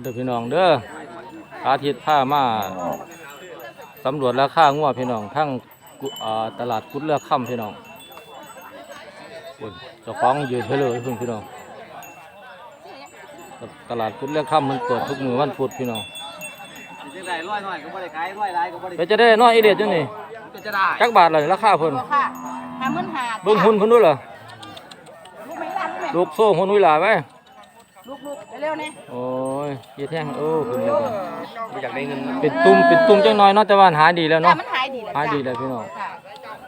เด้อพี่น้องเด้ออาทิตย์ผ้ามาสำรวจราคางัวพี่น้องทั้งกุอ่าตลาดกุดเลือกค่ำพี่น้องพุ่นเจ้าของยืนเฉลยพุ่นพี่น้องตลาดกุดเลือกค่ำมันเปิดทุกมือวันพุธพี่น้องจังไดร้อยหน่อยก็บ่ได้ขายร้อยหลายก็บ่ได้เดี๋ยวจะได้น้อยอีเด็ดจังนี่ก็จะได้จักบาทเลยราคาเพิ่นตัวค่ะหาหมื่นหาเบิ่งหุ่นเพิ่นด้วยเหรอลูกไม่รักไหมลูกโซ่หุ่นวิลาไหมลูกลูก เร็วๆนี่โอ้ยเฮ็ดแห้งโอ้คุณเลยบ่อยากได้เงินเป็นตุ่มเป็นตุ่มจังน้อยเนาะแต่ว่าหายดีแล้วจ้าเนาะมันหายดีแล้วหายดีแล้วพี่น้องค่ะ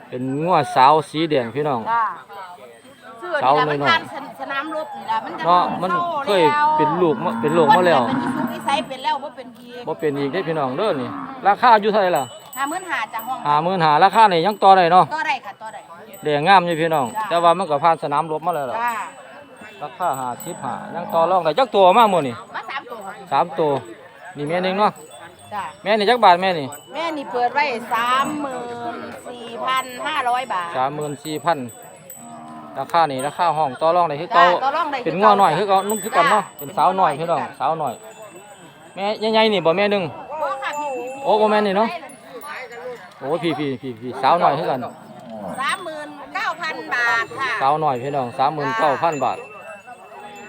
เป็นงัวสาวสีแดงพี่น้อง จ้าเสื้อเช้านี่หน่ละอยๆมันผ่านสนามรบนี่ละมันจะเนาะมันเคยเป็นลูกมาเป็นลูกมาแล้วเป็นสุวิสัยเป็นแล้วว่าเป็นพีบ่เป็นอีกได้พี่น้องเด้อนี่ ราคาอยู่เท่าไหร่ล่ะหาหมื่นหาจากห้องหาหมื่นหาราคานี่ยังต่อได้เนาะต่อได้ค่ะต่อได้ แดงงามอยู่พี่น้อง แต่ว่ามันก็ผ่านสนามรบมาแล้วล่ะ จ้า ราคาหาสิบหายังต่อรองได้จักตัวมาหมดนี่มาสามตัวค่ะสามตัวนี่แม่หนึงเนาะจ้าแม่นี่จักบาทแม่นี่แม่นี่เปิดไว้สามหมื่นสี่พันห้าร้อยบาท สามหมื่นสี่พันราคานี่ราคาห้องต่อรองได้คือจ้าเก่าต่อรองได้เป็นงัวหน่อยคือเก่านุ่งคือกันเนาะเป็นสาวหน่อยพี่น้องสาวหน่อยแม่ใหญ่ๆนี่บ่แม่หนึง โอ้ค่ะพี่พี่โอ้บ่แม่นนี่เนาะ โอ้พี่พี่พี่พี่สาวหน่อยคือกัน สามหมื่นเก้าพันบาทค่ะ สาวหน่อยพี่น้องสามหมื่นเก้าพันบาท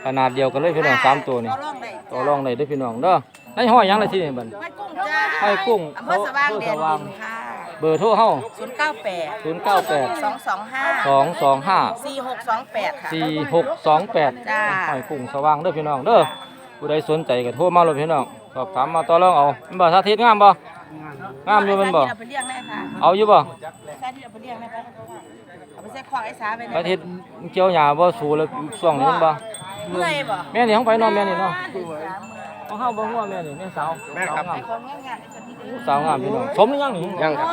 ขนาดเดียวกันเลยพี่น้องสามตัวนี่ต่อรองได้ต่อรองได้เด้วยพี่น้องเด้อในห้อยหยังไรที่นี่บัด ห้อยกุ้งจ้าห้อยกุ้งอำเภอสว่างแดนอำเภอสว่างดินค่ะเบอร์โทรเฮาศูนย์เก้าแปดศูนย์เก้าแปดสองสองห้าสองสองห้า สี่หกสองแปดค่ะ สี่หกสองแปดจ้าห้อยกุ้งสว่างเด้อพี่น้องเด้อผู้ใดสนใจก็โทรมาเลยพี่น้องสอบถามมาต่อรองเอาเป็นบ่สาธิตงามบ่งามอยู่แมันบ่เอาไปเลี้ยงได้ค่ะเอาอยู่บ่สาธิตเอาไปเลี้ยงได้ค่ะเอาไปใส่ขวางไอ้สาไปสาธิตเกี่ยวหญ้าบ่สูแล้วช่วงนี้แมันบ่ เมื่อยบ่แม่นี่ของไปเนาะแม่นี่เนาะสามหมื่นของเฮาบ่ฮู้ว่าแม่นี่แม่สาวแม่ครับ สาวงามของงานงานไอ้สาธิตเด้อสาวงามพี่น้องสมหรือยังนี่ยังครับ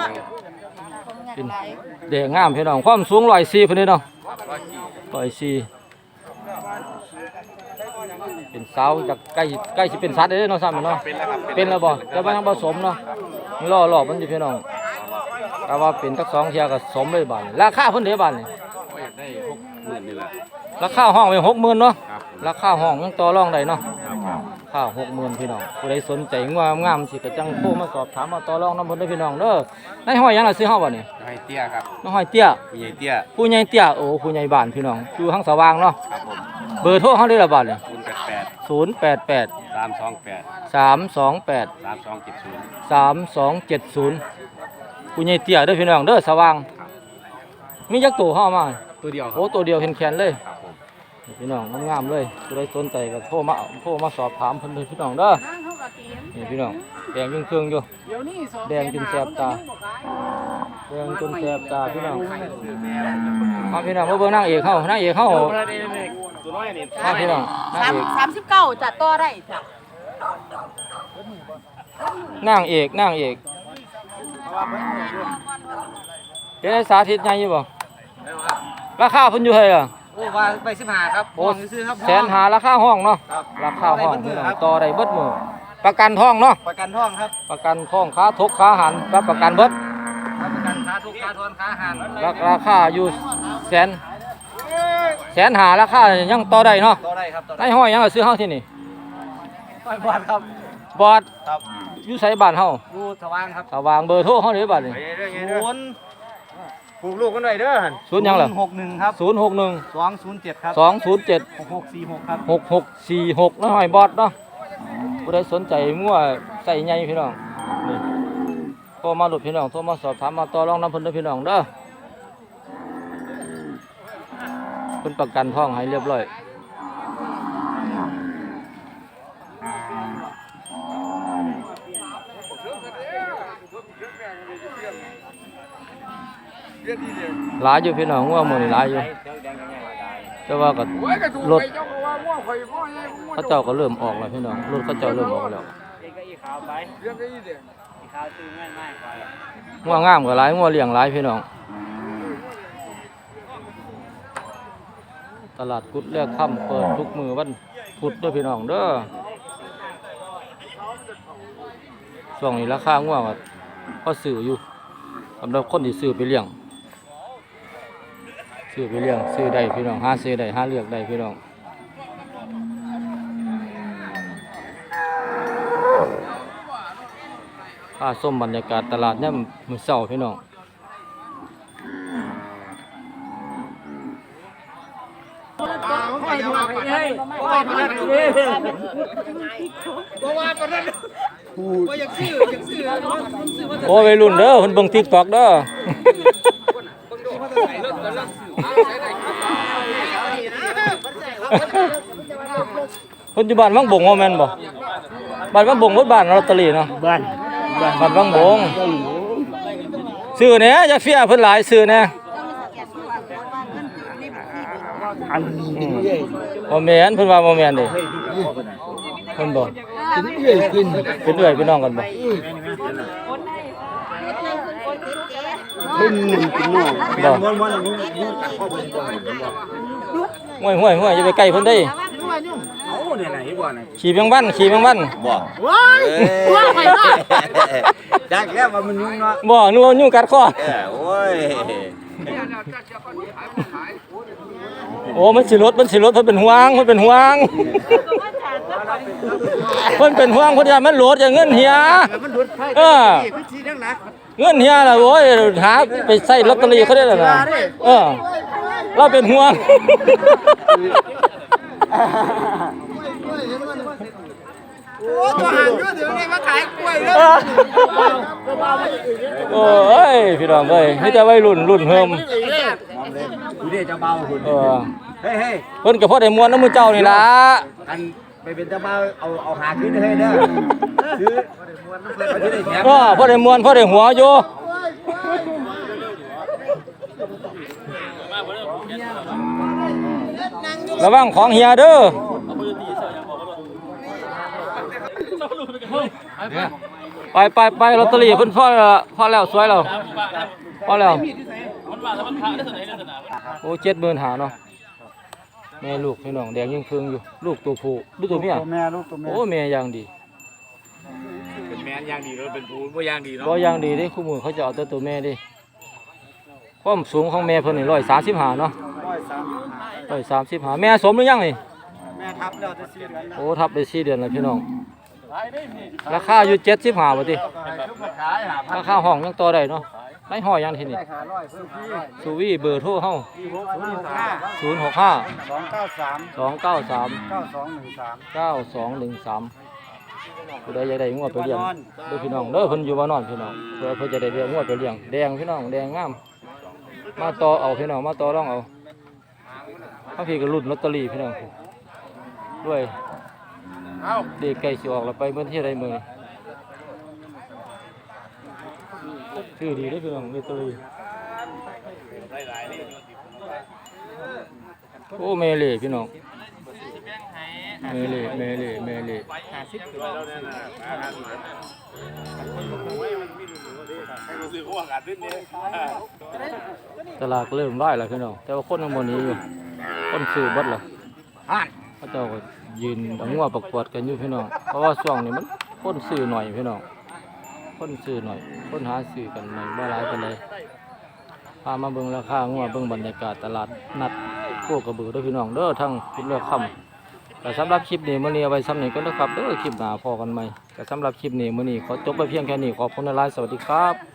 ของงานเป็นหลายเด็กงามพี่น้องความสูงร้อยสี่เพิ่นนี่เนาะร้อยสี่เป็นสาวจากใกล้ใกล้สิเป็นสัตว์เลยเนาะซ้ำเนาะเป็นแล้วครับเป็นแล้วบ่แต่ว่ายังผสมเนาะมันล่อหลอกมันอยู่พี่น้องแต่ว่าเป็นทักสองเที่ยก็สมเลยบาดนี้ราคาเพิ่นเด้บาดนี่อยากได้หกหมื่นนี่แหละราคาห้องไว้60,000เนาะค รับราคาห้องยังต่อรองได้เนาะครับครับค่า60,000พี่น้องผู้ใดสนใจงามงามสิก็จังโทรมาสอบถามมาต่อรองนำเพิ่นเด้อพี่น้องเด้อในห้อยหยังล่ะซื้อเฮาบ่นี่ให้เตี้ยครับน้องห้อยเตี้ยผู้ใหญ่เตี้ยผู้ใหญ่เตี้ยโอ้ผู้ใหญ่บ้านพี่น้องอยู่ทางสว่างเนาะครับผมเบอร์โทรเขาได้ละบาทเลยศูนย์แปดแปดศูนย์แปดแปดสามสองแปดสามสองแปดสามสองเจ็ดศูนย์สามสองเจ็ดศูนย์ผู้ใหญ่เตี้ยเด้อพี่น้องเด้อสว่าง มีจักตัวเข้ามาตัวเดียวครัโอ้ตัวเดียวเห็นแขนเลยครับผม พี่น้องงามๆเลยผู้ใดสนใจก็โทรมาโทรมาสอบถามเพิ่นเลยพี่น้องเด้อนี่พี่น้องแดงยิ่งเครื่องอยู่แดงจนแสบตาแดงจนแสบตาพี่น้องมาพี่น้องมาเบิ่งนางเอกเฮานางเอกเฮาตัวน้อยนี่มาพี่น้องนางสามเอกสามสิบเก้าจะต่อได้จ้ะนางเอกนางเอกเป็นไอ้สาธิตใหญ่อยู่บ่ราคาเพิ่นอยู่เท่าไหร่ล่ะ โอ้ว่าไปสิบห้าครับโอ้ห้องซื้อครับแสนหาราคาห้องเนาะครับราคาห้องได้เบิดมืพี่อน้องครับ ต่อได้เบิดมือประกันท้องเนาะประกันห้องครับประกันท้องค้าทกค้าหันรับประกันเบิดรับประกันค่าทุกค่าทอนค่าอาหารราราคาอยู่แสนแสนหาราคายังต่อได้เนาะต่อได้ครับต่อในได้ห้อยยังเอาซื้อเฮาที่นี่ไม่บาทครับบอดครับอยู่ไสบ้านเฮาดูสว่างครับสว่างเบอร์โทรเฮาได้บัดนี่ศูนย์ ปลูกลูกกันหน่อยเด้อศูนย์หยังล่ะหกหนึ่งครับ061สองศูนย์เจ็ดครับ207หกหกสี่หกครับหกหกสี่หกน้อยบอดเนาะผู้ใดสนใจมั่วใส่ใหญ่พี่น้องนี่โทรมาหลุดพี่น้องโทรมาสอบถามมาต่อรองน้ำเพิ่นเด้อพี่น้องเด้อเพิ่นประกันท้องให้เรียบร้อย หลายอยู่พี่น้องว่าหมื้อนี้หลายอยู่แต่ว่าก็รถเขาเจ้าก็เริ่มออกแล้วพี่น้องรถเขาเจ้าเริ่มออกแล้วงัวงามก็หลายงัวเลี้ยงหลายพี่น้อง ตลาดกุดเลือกค่ำเปิดทุกมือวันพุธด้อพี่น้องเด้อช่วงนี้ราคางัวก็พอซื้ออยู่สำหรับคนที่ซื้อไปเลี้ยง ซื้อไปเรื่องซื้อได้พี่น้องหาซื้อได้หาเลือกได้พี่น้องข้าส้มบรรยากาศตลาดเนี่ยมันเศร้าพี่น้องโอ้ไปรุ่นเด้อคนเบิ่งทิกตอกเด้อ เพิ่นอยู่บ้านวังบงว่าแม่นบ่บ้านวังบงบ่บ้านลอตเตอรี่เนาะบ้านบ้านวังบงซื้อแหน่อย่าเฟียเพิ่นหลายซื้อแหน่อันนี้เอ้ยบ่แม่นเพิ่นว่าบ่แม่นเด้เพิ่นบ่กินเอ้ยกินเป็นเอื้อยพี่น้องกันบ่ กินหนึ่งกินน้องบ่ห่วยห่วยห่วยอย่าไปใกลเพิ่นได้เอาเนี่ยไหนบ่ไหนขี่แมงวันขี่แมงวันบ่ว้ายว้ายเนาะจักแล้วว่ามันยุ่งเนาะบ่นึกว่ายุ่งกัดคอเออโอ้ยโอ้มันสิรถมันสิรถเพิ่นเป็นห่วงเพิ่นเป็นห่วงเพิ่นเป็นห่วงเพิ่นอยากมันโหลดอย่างเงินเฮียเออ เงินเฮียล่ะโอ้ยหาไปใส่ลอตเตอรี่เขาได้แล้วนะเออ เราเป็นห่วง โอ้ตัวห่างเยอะถึงได้มาขายกล้วยเลยโอ้ยพี่น้องเอ้ยมีแต่วัยรุ่นรุ่นเฮิมดูดิเจ้าเบาคุณเออเฮ้ยเฮ้ยเพิ่นก็พอได้ม่วนน้ำมือเจ้านี่ล่ะ อัน ไปเป็นเจ้าเบาเอาเอาหาขึ้นให้เด้อซื้อมาที่ได้แถมเออพอได้มวนพอได้หัวอยู่ระวังของเฮียเด้อไปไปไปลอตเตอรี่เพิ่นพ่อแล้วล่อแล้วสวยแล้วพ่อแล้วโอ้เจ็ดหมื่นหาเนาะ แม่ลูกพี่น้องแดงยังเคืองอยู่ ลูกตัวผู้ลูกตัวเมียตัวแม่ลูกตัวแม่โอ้แม่อย่างดีเป็นแมนย่างดีแล้วเป็นปูนบ่ย่างดีเนาะบ่อย่างดีเด้คู่มือเขาจะเอาแต่ตัวแม่เดิความสูงของแม่เพิ่นนี่ร้อยสามสิบห้าเนาะร้อยสามร้อยสามสิบห้าแม่สมหรือยังนี่แม่ทับแล้วจะสี่เดือนแล้วโอ้ทับได้สี่เดือนแล้วพี่น้องราคาอยู่เจ็ดสิบห้าบาทติทุกมาขายหาพันราคาห้องยังต่อได้เนาะ ไม่ห้อยยังทีนี่ได้ขาร้อยซื้อพี่สูวีเบอร์โทรเฮาศูนย์หกห้าศูนย์หกห้าสองเก้าสามสองเก้าสามเก้าสองหนึ่งสามเก้าสองหนึ่งสามผู้ใดอยากได้งวดไปเลี้ยงเด้อพี่น้องเด้อเพิ่นอยู่บ้านนอนพี่น้องเพื่อเพิ่นจะได้เลี้ยงงวดไปเลี้ยงแดงพี่น้องแดงงามมาต่อเอาพี่น้องมาต่อรองเอาบางทีก็รุ่นลอตเตอรี่พี่น้องด้วยเด็กไก่สิออกแล้วไปเมื่อที่ใดมือ ชื่อดีได้อพี่น้องลอตเตอรี่โอ้เมเล่พี่น้องเมเล่เมเล่เมเล่ตลาดเริ่มไล่แล้วพี่น้องแต่ว่าคนยังบนนี้อยู่คนซื้อบัดแล้วเขาเจ้าก็ยืนดังงัวประกวดกันอยู่พี่น้องเพราะว่าช่วงนี้มันคนซื้อหน่อยพี่น้อง คนซื้อหน่อย คนหาซื้อกันหน่อยบ่หลายปานใดพามาเบิ่งราคางัวเบิ่งบรรยากาศตลาดนัดโคกระบือเด้อพี่น้องเด้อทั้งพิดเลือกค่ำแต่สำหรับคลิปนี้มื้อนี้เอาไว้ซ้ำนี้ก็นะครับเด้อคลิปหน้าพอกันใหม่แต่สำหรับคลิปนี้มื้อนี้ขอจบไปเพียงแค่นี้ขอบคุณหลายสวัสดีครับ